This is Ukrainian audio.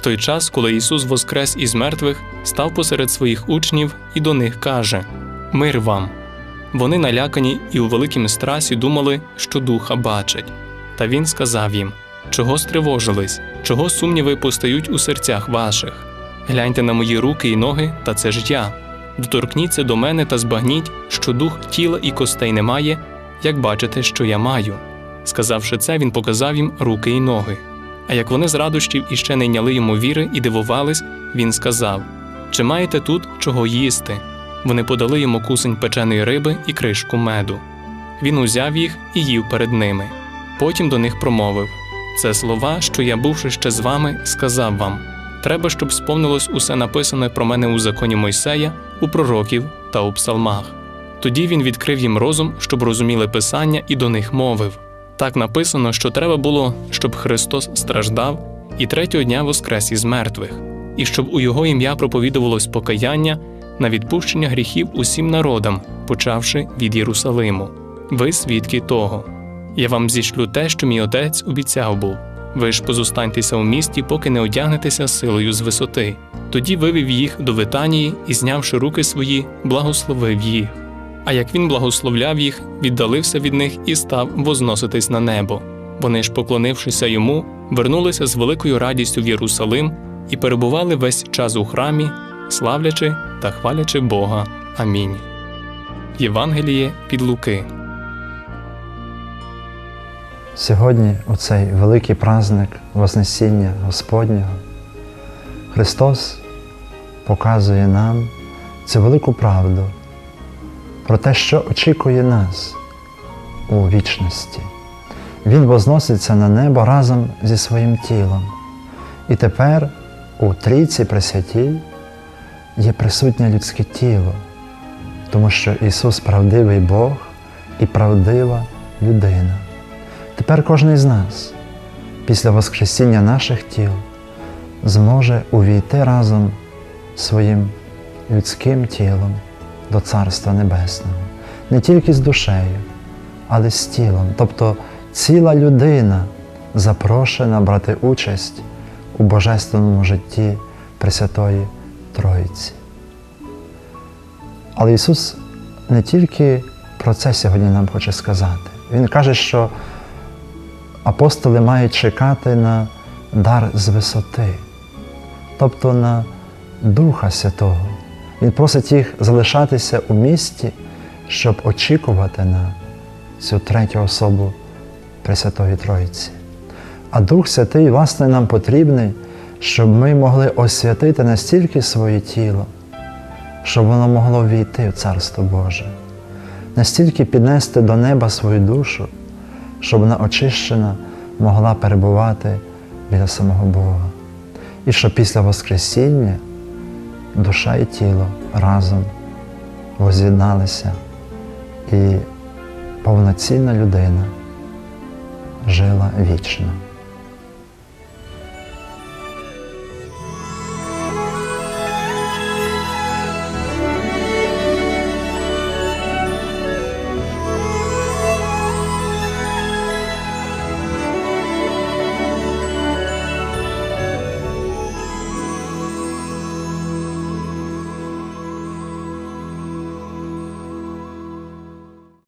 той час, коли Ісус воскрес із мертвих, став посеред своїх учнів і до них каже: Мир вам! Вони налякані і у великім страсі думали, що духа бачать. Та він сказав їм: Чого стривожились, чого сумніви постають у серцях ваших? Гляньте на мої руки і ноги, та це ж я. Доторкніться до мене та збагніть, що дух тіла і костей немає, як бачите, що я маю. Сказавши це, він показав їм руки й ноги. А як вони з радощів іще не йняли йому віри і дивувались, він сказав: Чи маєте тут чого їсти? Вони подали йому кусень печеної риби і кришку меду. Він узяв їх і їв перед ними. Потім до них промовив: Це слова, що я, бувши ще з вами, сказав вам. Треба, щоб сповнилось усе написане про мене у законі Мойсея, у пророків та у псалмах. Тоді він відкрив їм розум, щоб розуміли Писання, і до них мовив. Так написано, що треба було, щоб Христос страждав і третього дня воскрес із мертвих, і щоб у Його ім'я проповідувалось покаяння на відпущення гріхів усім народам, почавши від Єрусалиму. Ви свідки того. Я вам зішлю те, що мій отець обіцяв був. Ви ж позостаньтеся у місті, поки не одягнетеся силою з висоти. Тоді вивів їх до Витанії і, знявши руки свої, благословив їх. А як він благословляв їх, віддалився від них і став возноситись на небо. Вони ж, поклонившися йому, вернулися з великою радістю в Єрусалим і перебували весь час у храмі, славлячи та хвалячи Бога. Амінь. Євангеліє від Луки. Сьогодні, у цей великий праздник Вознесіння Господнього, Христос показує нам цю велику правду про те, що очікує нас у вічності. Він возноситься на небо разом зі своїм тілом. І тепер у трійці Пресвятій є присутнє людське тіло, тому що Ісус правдивий Бог і правдива людина. Тепер кожен із нас після Воскресіння наших тіл зможе увійти разом своїм людським тілом до Царства Небесного, не тільки з душею, але з тілом. Тобто ціла людина запрошена брати участь у божественному житті Пресвятої Троїці. Але Ісус не тільки про це сьогодні нам хоче сказати. Він каже, що апостоли мають чекати на дар з висоти, тобто на Духа Святого. Він просить їх залишатися у місті, щоб очікувати на цю третю особу Пресвятої Троїці. А Дух Святий, власне, нам потрібний, щоб ми могли освятити настільки своє тіло, щоб воно могло війти в Царство Боже, настільки піднести до неба свою душу, щоб вона очищена могла перебувати біля самого Бога. І щоб після Воскресіння душа і тіло разом воз'єдналися і повноцінна людина жила вічно.